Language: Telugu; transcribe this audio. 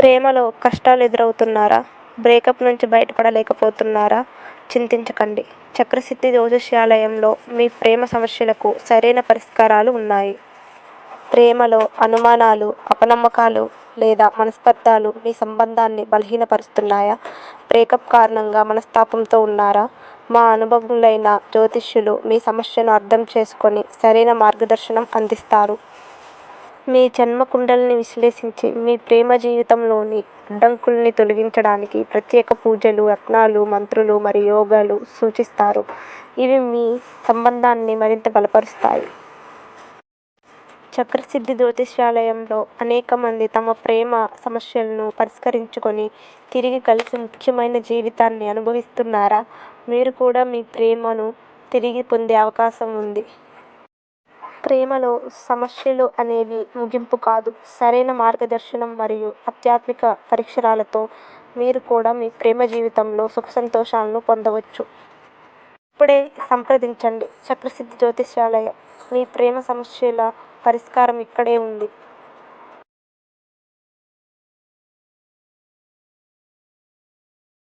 ప్రేమలో కష్టాలు ఎదురవుతున్నారా? బ్రేకప్ నుంచి బయటపడలేకపోతున్నారా? చింతించకండి. చక్రసిద్ధి జ్యోతిష్యాలయంలో మీ ప్రేమ సమస్యలకు సరైన పరిష్కారాలు ఉన్నాయి. ప్రేమలో అనుమానాలు అపనమ్మకాలు లేదా మనస్పర్ధాలు మీ సంబంధాన్ని బలహీనపరుస్తున్నాయా? బ్రేకప్ కారణంగా మనస్తాపంతో ఉన్నారా? మా అనుభవములైన జ్యోతిష్యులు మీ సమస్యను అర్థం చేసుకొని సరైన మార్గదర్శనం అందిస్తారు. మీ జన్మ కుండలిని విశ్లేషించి మీ ప్రేమ జీవితంలోని అడ్డంకుల్ని తొలగించడానికి ప్రత్యేక పూజలు రత్నాలు మంత్రులు మరియు యోగాలు సూచిస్తారు. ఇవి మీ సంబంధాన్ని మరింత బలపరుస్తాయి. చక్రసిద్ధి జ్యోతిష్యాలయంలో అనేక మంది తమ ప్రేమ సమస్యలను పరిష్కరించుకొని తిరిగి కలిసి ముఖ్యమైన జీవితాన్ని అనుభవిస్తున్నారా? మీరు కూడా మీ ప్రేమను తిరిగి పొందే అవకాశం ఉంది. ప్రేమలో సమస్యలు అనేవి ముగింపు కాదు. సరైన మార్గదర్శనం మరియు ఆధ్యాత్మిక పరిక్షరాలతో మీరు కూడా మీ ప్రేమ జీవితంలో సుఖసంతోషాలను పొందవచ్చు. ఇప్పుడే సంప్రదించండి. చక్రసిద్ధి జ్యోతిష్యాలయం. మీ ప్రేమ సమస్యల పరిష్కారం ఇక్కడే ఉంది.